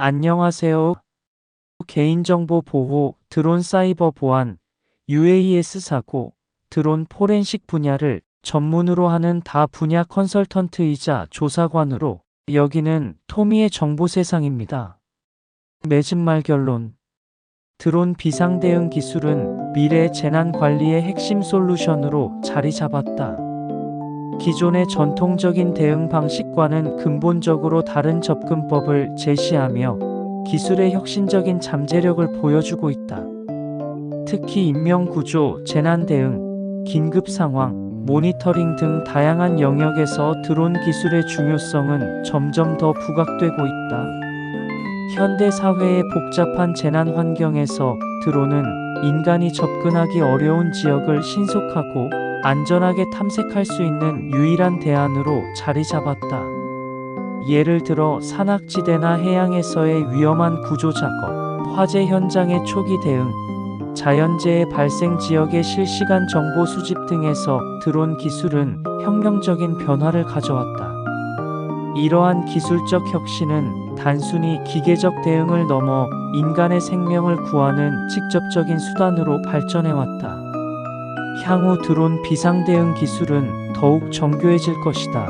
안녕하세요. 개인정보 보호, 드론 사이버 보안, UAS 사고, 드론 포렌식 분야를 전문으로 하는 다 분야 컨설턴트이자 조사관으로 여기는 토미의 정보 세상입니다. 맺은 말 결론. 드론 비상 대응 기술은 미래 재난 관리의 핵심 솔루션으로 자리 잡았다. 기존의 전통적인 대응 방식과는 근본적으로 다른 접근법을 제시하며 기술의 혁신적인 잠재력을 보여주고 있다. 특히 인명구조, 재난 대응, 긴급 상황, 모니터링 등 다양한 영역에서 드론 기술의 중요성은 점점 더 부각되고 있다. 현대 사회의 복잡한 재난 환경에서 드론은 인간이 접근하기 어려운 지역을 신속하고 안전하게 탐색할 수 있는 유일한 대안으로 자리 잡았다. 예를 들어 산악지대나 해양에서의 위험한 구조 작업, 화재 현장의 초기 대응, 자연재해 발생 지역의 실시간 정보 수집 등에서 드론 기술은 혁명적인 변화를 가져왔다. 이러한 기술적 혁신은 단순히 기계적 대응을 넘어 인간의 생명을 구하는 직접적인 수단으로 발전해왔다. 향후 드론 비상 대응 기술은 더욱 정교해질 것이다.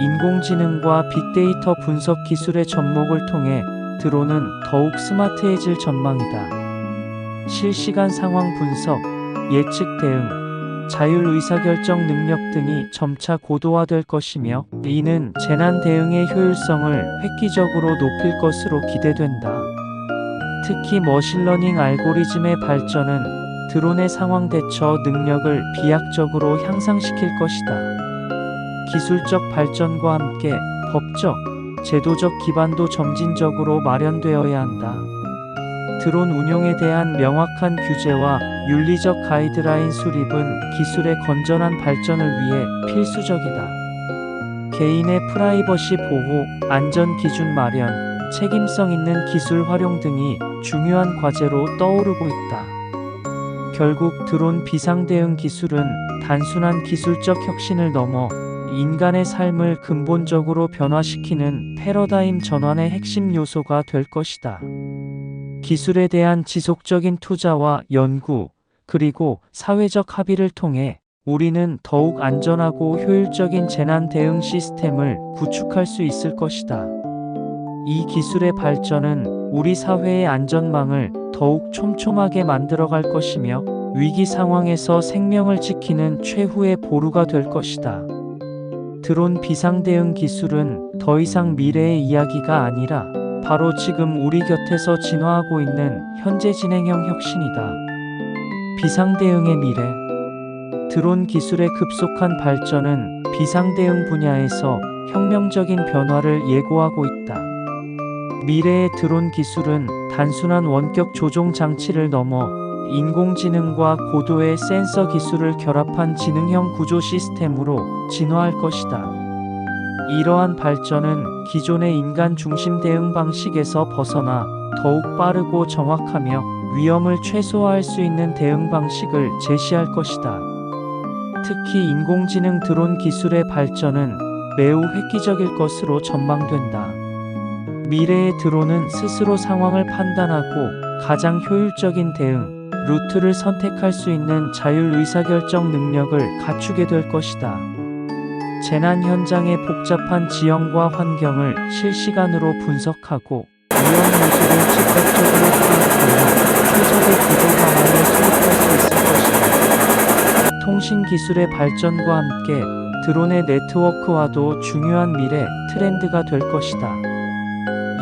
인공지능과 빅데이터 분석 기술의 접목을 통해 드론은 더욱 스마트해질 전망이다. 실시간 상황 분석, 예측 대응, 자율 의사결정 능력 등이 점차 고도화될 것이며 이는 재난 대응의 효율성을 획기적으로 높일 것으로 기대된다. 특히 머신러닝 알고리즘의 발전은 드론의 상황 대처 능력을 비약적으로 향상시킬 것이다. 기술적 발전과 함께 법적, 제도적 기반도 점진적으로 마련되어야 한다. 드론 운용에 대한 명확한 규제와 윤리적 가이드라인 수립은 기술의 건전한 발전을 위해 필수적이다. 개인의 프라이버시 보호, 안전 기준 마련, 책임성 있는 기술 활용 등이 중요한 과제로 떠오르고 있다. 결국 드론 비상 대응 기술은 단순한 기술적 혁신을 넘어 인간의 삶을 근본적으로 변화시키는 패러다임 전환의 핵심 요소가 될 것이다. 기술에 대한 지속적인 투자와 연구, 그리고 사회적 합의를 통해 우리는 더욱 안전하고 효율적인 재난 대응 시스템을 구축할 수 있을 것이다. 이 기술의 발전은 우리 사회의 안전망을 더욱 촘촘하게 만들어갈 것이며 위기 상황에서 생명을 지키는 최후의 보루가 될 것이다. 드론 비상 대응 기술은 더 이상 미래의 이야기가 아니라 바로 지금 우리 곁에서 진화하고 있는 현재 진행형 혁신이다. 비상 대응의 미래. 드론 기술의 급속한 발전은 비상 대응 분야에서 혁명적인 변화를 예고하고 있다. 미래의 드론 기술은 단순한 원격 조종 장치를 넘어 인공지능과 고도의 센서 기술을 결합한 지능형 구조 시스템으로 진화할 것이다. 이러한 발전은 기존의 인간 중심 대응 방식에서 벗어나 더욱 빠르고 정확하며 위험을 최소화할 수 있는 대응 방식을 제시할 것이다. 특히 인공지능 드론 기술의 발전은 매우 획기적일 것으로 전망된다. 미래의 드론은 스스로 상황을 판단하고 가장 효율적인 대응, 루트를 선택할 수 있는 자율 의사결정 능력을 갖추게 될 것이다. 재난 현장의 복잡한 지형과 환경을 실시간으로 분석하고 위험 요소를 즉각적으로 파악하여 최적의 구조 방안을 수립할 수 있을 것이다. 통신 기술의 발전과 함께 드론의 네트워크화도 중요한 미래 트렌드가 될 것이다.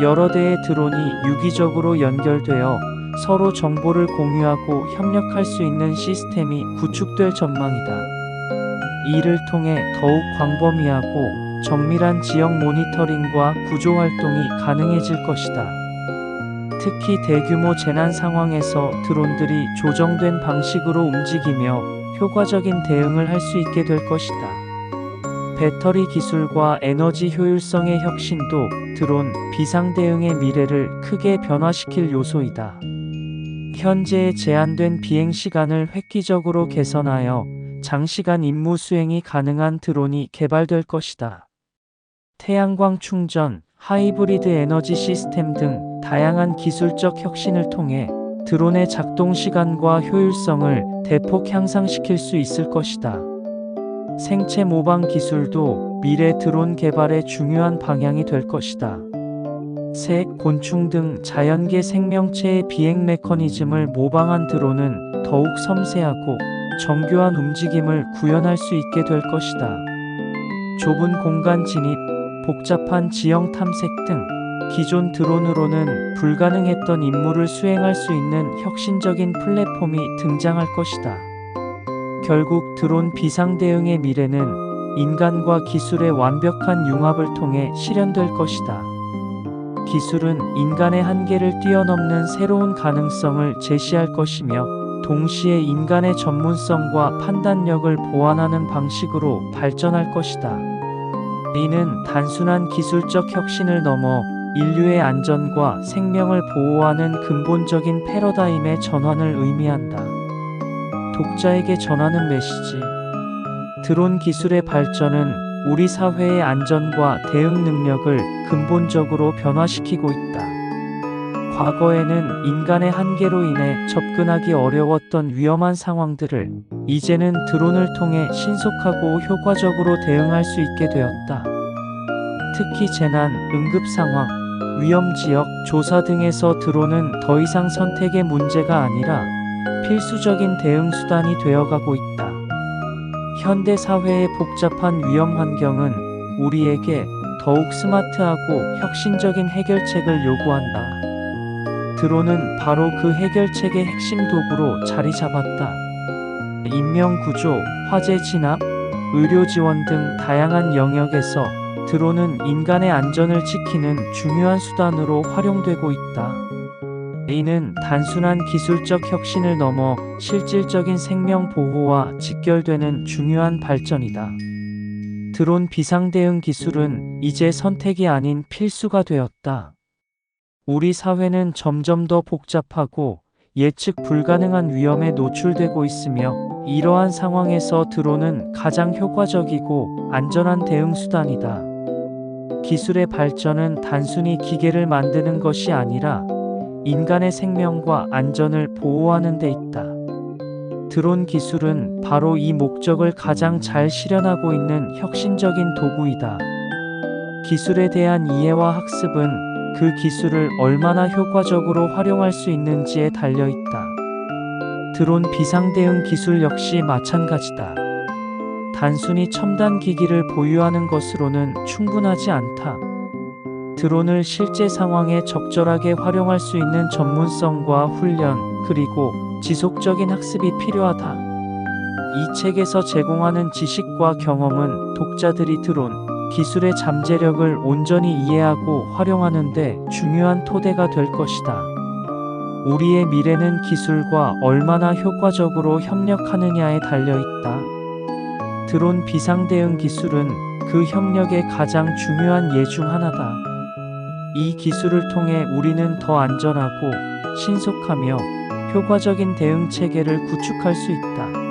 여러 대의 드론이 유기적으로 연결되어 서로 정보를 공유하고 협력할 수 있는 시스템이 구축될 전망이다. 이를 통해 더욱 광범위하고 정밀한 지역 모니터링과 구조 활동이 가능해질 것이다. 특히 대규모 재난 상황에서 드론들이 조정된 방식으로 움직이며 효과적인 대응을 할 수 있게 될 것이다. 배터리 기술과 에너지 효율성의 혁신도 드론 비상 대응의 미래를 크게 변화시킬 요소이다. 현재의 제한된 비행 시간을 획기적으로 개선하여 장시간 임무 수행이 가능한 드론이 개발될 것이다. 태양광 충전, 하이브리드 에너지 시스템 등 다양한 기술적 혁신을 통해 드론의 작동 시간과 효율성을 대폭 향상시킬 수 있을 것이다. 생체 모방 기술도 미래 드론 개발의 중요한 방향이 될 것이다. 새, 곤충 등 자연계 생명체의 비행 메커니즘을 모방한 드론은 더욱 섬세하고 정교한 움직임을 구현할 수 있게 될 것이다. 좁은 공간 진입, 복잡한 지형 탐색 등 기존 드론으로는 불가능했던 임무를 수행할 수 있는 혁신적인 플랫폼이 등장할 것이다. 결국 드론 비상 대응의 미래는 인간과 기술의 완벽한 융합을 통해 실현될 것이다. 기술은 인간의 한계를 뛰어넘는 새로운 가능성을 제시할 것이며 동시에 인간의 전문성과 판단력을 보완하는 방식으로 발전할 것이다. 이는 단순한 기술적 혁신을 넘어 인류의 안전과 생명을 보호하는 근본적인 패러다임의 전환을 의미한다. 독자에게 전하는 메시지. 드론 기술의 발전은 우리 사회의 안전과 대응 능력을 근본적으로 변화시키고 있다. 과거에는 인간의 한계로 인해 접근하기 어려웠던 위험한 상황들을 이제는 드론을 통해 신속하고 효과적으로 대응할 수 있게 되었다. 특히 재난, 응급 상황, 위험 지역, 조사 등에서 드론은 더 이상 선택의 문제가 아니라 필수적인 대응 수단이 되어가고 있다. 현대 사회의 복잡한 위험 환경은 우리에게 더욱 스마트하고 혁신적인 해결책을 요구한다. 드론은 바로 그 해결책의 핵심 도구로 자리 잡았다. 인명 구조, 화재 진압, 의료 지원 등 다양한 영역에서 드론은 인간의 안전을 지키는 중요한 수단으로 활용되고 있다. 이는 단순한 기술적 혁신을 넘어 실질적인 생명 보호와 직결되는 중요한 발전이다. 드론 비상 대응 기술은 이제 선택이 아닌 필수가 되었다. 우리 사회는 점점 더 복잡하고 예측 불가능한 위험에 노출되고 있으며 이러한 상황에서 드론은 가장 효과적이고 안전한 대응 수단이다. 기술의 발전은 단순히 기계를 만드는 것이 아니라 인간의 생명과 안전을 보호하는 데 있다. 드론 기술은 바로 이 목적을 가장 잘 실현하고 있는 혁신적인 도구이다. 기술에 대한 이해와 학습은 그 기술을 얼마나 효과적으로 활용할 수 있는지에 달려 있다. 드론 비상 대응 기술 역시 마찬가지다. 단순히 첨단 기기를 보유하는 것으로는 충분하지 않다. 드론을 실제 상황에 적절하게 활용할 수 있는 전문성과 훈련, 그리고 지속적인 학습이 필요하다. 이 책에서 제공하는 지식과 경험은 독자들이 드론 기술의 잠재력을 온전히 이해하고 활용하는데 중요한 토대가 될 것이다. 우리의 미래는 기술과 얼마나 효과적으로 협력하느냐에 달려 있다. 드론 비상 대응 기술은 그 협력의 가장 중요한 예 중 하나다. 이 기술을 통해 우리는 더 안전하고 신속하며 효과적인 대응 체계를 구축할 수 있다.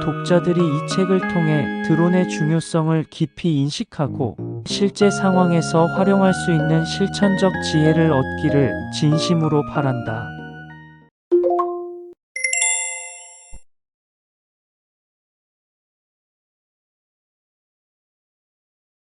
독자들이 이 책을 통해 드론의 중요성을 깊이 인식하고 실제 상황에서 활용할 수 있는 실천적 지혜를 얻기를 진심으로 바란다.